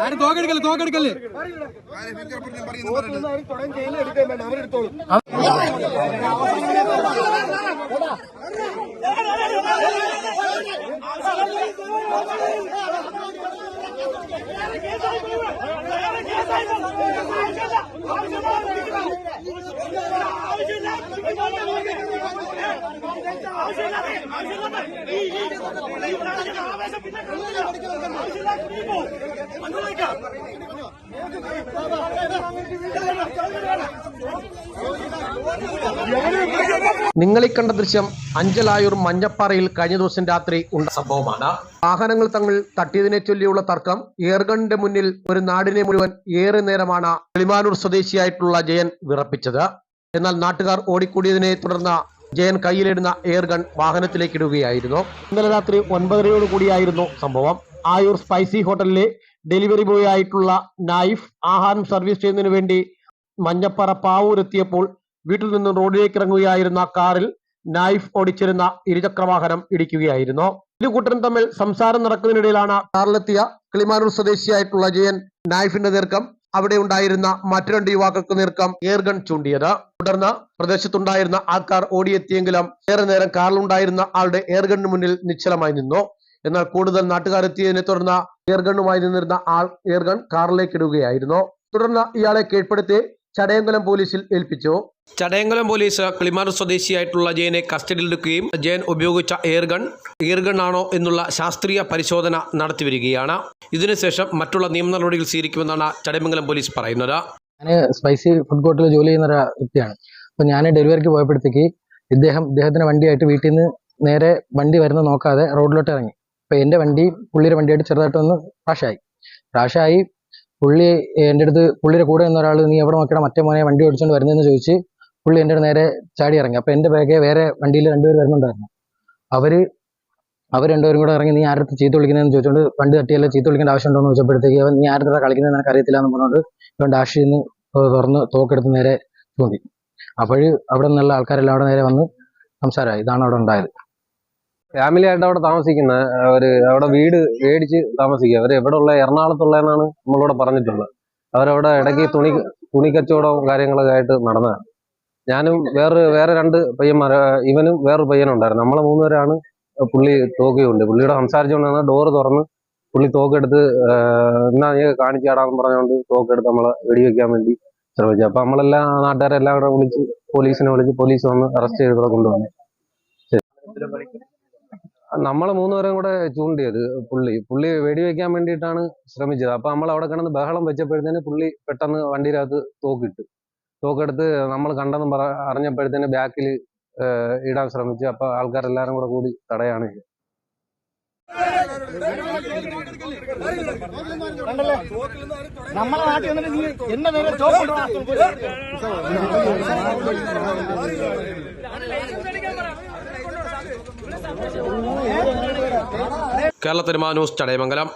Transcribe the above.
ആരും തോക്കെടുക്കല്ലേ തോക്കെടുക്കല്ലേ നിങ്ങൾ ഈ കണ്ട ദൃശ്യം അഞ്ചലായൂർ മഞ്ഞപ്പാറയിൽ കഴിഞ്ഞ ദിവസം രാത്രി ഉണ്ട സംഭവമാണ്. വാഹനങ്ങൾ തങ്ങൾ തട്ടിയതിനെ ചൊല്ലിയുള്ള തർക്കം ഏർഗണിന്റെ മുന്നിൽ ഒരു നാടിനെ മുഴുവൻ ഏറെ നേരമാണ് കിളിമാനൂർ സ്വദേശിയായിട്ടുള്ള ജയൻ വിറപ്പിച്ചത്. എന്നാൽ നാട്ടുകാർ ഓടിക്കൂടിയതിനെ തുടർന്ന് ജയൻ കയ്യിലിടുന്ന എയർഗൺ വാഹനത്തിലേക്ക് ഇടുകയായിരുന്നു. ഇന്നലെ രാത്രി ഒൻപതരയോട് കൂടിയായിരുന്നു സംഭവം. ആയൂർ സ്പൈസി ഹോട്ടലിലെ ഡെലിവറി ബോയ് ആയിട്ടുള്ള നൈഫ് ആഹാരം സർവീസ് ചെയ്യുന്നതിന് വേണ്ടി മഞ്ഞപ്പാറ പാവൂരെത്തിയപ്പോൾ വീട്ടിൽ നിന്ന് റോഡിലേക്ക് ഇറങ്ങുകയായിരുന്ന കാറിൽ നൈഫ് ഓടിച്ചിരുന്ന ഇരുചക്രവാഹനം ഇടിക്കുകയായിരുന്നു. ഇരു കൂട്ടരും തമ്മിൽ സംസാരം നടക്കുന്നതിനിടയിലാണ് കാറിലെത്തിയ കിളിമാനൂർ സ്വദേശിയായിട്ടുള്ള ജയൻ നൈഫിന്റെ നീർക്കം അവിടെ ഉണ്ടായിരുന്ന മറ്റു രണ്ട് യുവാക്കൾക്ക് നീർക്കം എയർഗൺ ചൂണ്ടിയത്. തുടർന്ന് പ്രദേശത്തുണ്ടായിരുന്ന ആൾക്കാർ ഓടിയെത്തിയെങ്കിലും ഏറെ നേരം കാറിൽ ഉണ്ടായിരുന്ന ആളുടെ എയർഗണ്ണിന് മുന്നിൽ നിശ്ചലമായി നിന്നു. എന്നാൽ കൂടുതൽ നാട്ടുകാരെത്തിയതിനെ തുടർന്ന് എയർഗണ്ണുമായി നിന്നിരുന്ന ആൾ എയർഗൺ കാറിലേക്ക് ഇടുകയായിരുന്നു. തുടർന്ന് ഇയാളെ കീഴ്പ്പെടുത്തി ചടയങ്കലം പോലീസിൽ ഏൽപ്പിച്ചു. ചടയങ്കലം പോലീസ് കിളിമാർ സ്വദേശിയായിട്ടുള്ള ജയനെ കസ്റ്റഡിയിലെടുക്കുകയും ജയൻ ഉപയോഗിച്ച എയർഗൺ എയർഗൺ ആണോ എന്നുള്ള ശാസ്ത്രീയ പരിശോധന നടത്തിവരികയാണ് ഇതിനുശേഷം മറ്റുള്ള നിയമ നടപടികൾ സ്വീകരിക്കുമെന്നാണ് ചടയമംഗലം പോലീസ് പറയുന്നത്. ഞാൻ സ്പൈസി ഫുഡ് കോർട്ടിൽ ജോലി ചെയ്യുന്ന ഒരു വ്യക്തിയാണ്. അപ്പോൾ ഞാൻ ഡെലിവറിക്ക് പോയപ്പോഴത്തേക്ക് ഇദ്ദേഹം ഇദ്ദേഹത്തിന്റെ വണ്ടിയായിട്ട് വീട്ടിൽ നിന്ന് നേരെ വണ്ടി വരുന്ന നോക്കാതെ റോഡിലോട്ട് ഇറങ്ങി. അപ്പോൾ എന്റെ വണ്ടി പുള്ളിയുടെ വണ്ടിയായിട്ട് ചെറുതായിട്ടൊന്ന് ക്രാഷായി ക്രാഷായി പുള്ളി എന്റെ അടുത്ത് പുള്ളിയുടെ കൂടെ നിന്ന ഒരാൾ നീ എവിടെ നോക്കിയാൽ മറ്റേ മോനെ വണ്ടി ഓടിച്ചുകൊണ്ട് വരുന്നതെന്ന് ചോദിച്ച് പുള്ളി എന്റെ നേരെ ചാടി ഇറങ്ങി. അപ്പോൾ എന്റെ ബാഗെ വേറെ വണ്ടിയിൽ രണ്ടുപേർ വരുന്നുണ്ടായിരുന്നു. അവർ അവർ രണ്ടുപേരും കൂടെ ഇറങ്ങി നീ ആരുടെ ചീത്ത വിളിക്കുന്നതെന്ന് ചോദിച്ചുകൊണ്ട് വണ്ടി തട്ടിയല്ല ചീത്ത വിളിക്കേണ്ട ആവശ്യമുണ്ടോ എന്ന് ചോദിച്ചപ്പോഴത്തേക്ക് അവൻ നീ ആരുടെ കളിക്കുന്നത് എനിക്ക് അറിയത്തില്ല എന്ന് പറഞ്ഞുകൊണ്ട് ഇവൻ ഡാഷിൽ നിന്ന് തുറന്ന് തോക്കെടുത്ത് നേരെ ചൂണ്ടി. അപ്പോൾ അവിടെ നിന്നുള്ള ആൾക്കാരെല്ലാം അവിടെ നേരെ വന്ന് സംസാരമായി ഇതാണ് അവിടെ ഉണ്ടായത്. ഫാമിലി ആയിട്ട് അവിടെ താമസിക്കുന്ന അവർ അവിടെ വീട് മേടിച്ച് താമസിക്കുക. അവർ എവിടെ ഉള്ള എറണാകുളത്തുള്ളതെന്നാണ് നമ്മളോട് പറഞ്ഞിട്ടുള്ളത്. അവരവിടെ ഇടയ്ക്ക് തുണി തുണി കച്ചവടവും കാര്യങ്ങളൊക്കെ ആയിട്ട് നടന്നതാണ്. ഞാനും വേറെ വേറെ രണ്ട് പയ്യന്മാർ ഇവനും വേറൊരു പയ്യനുണ്ടായിരുന്നു. നമ്മളെ മൂന്നുപേരാണ് പുള്ളി തോക്കിയുണ്ട് പുള്ളിയുടെ സംസാരിച്ചുകൊണ്ടാണ് ഡോറ് തുറന്ന് പുള്ളി തോക്കെടുത്ത് എന്നാ നീ കാണിച്ചാടാന്ന് പറഞ്ഞുകൊണ്ട് തോക്കെടുത്ത് നമ്മളെ വെടിവെക്കാൻ വേണ്ടി ശ്രമിച്ചു. അപ്പൊ നമ്മളെല്ലാം നാട്ടുകാരെല്ലാം കൂടെ വിളിച്ച് പോലീസിനെ വിളിച്ച് പോലീസ് വന്ന് അറസ്റ്റ് ചെയ്ത് ഇവിടെ കൊണ്ടുവന്നു. നമ്മളെ മൂന്നുപേരും കൂടെ ചൂണ്ടിയത് പുള്ളി. പുള്ളി വെടിവെക്കാൻ വേണ്ടിയിട്ടാണ് ശ്രമിച്ചത്. അപ്പൊ നമ്മൾ അവിടെ കിടന്ന് ബഹളം വെച്ചപ്പോഴത്തേന് പുള്ളി പെട്ടെന്ന് വണ്ടിയിനകത്ത് തോക്കിട്ട്. തോക്കെടുത്ത് നമ്മൾ കണ്ടെന്ന് പറ അറിഞ്ഞപ്പോഴത്തേന് ബാക്കിൽ ഇടാൻ ശ്രമിച്ചു. അപ്പൊ ആൾക്കാരെല്ലാരും കൂടെ കൂടി തടയാണ്. ചെയ്തത്. നമ്മളെ നാട്ടിൽ വന്നിട്ട് നീ എന്നെ നേരെ ചോപ്പ് കേരള ന്യൂസ് ചടയമംഗലം.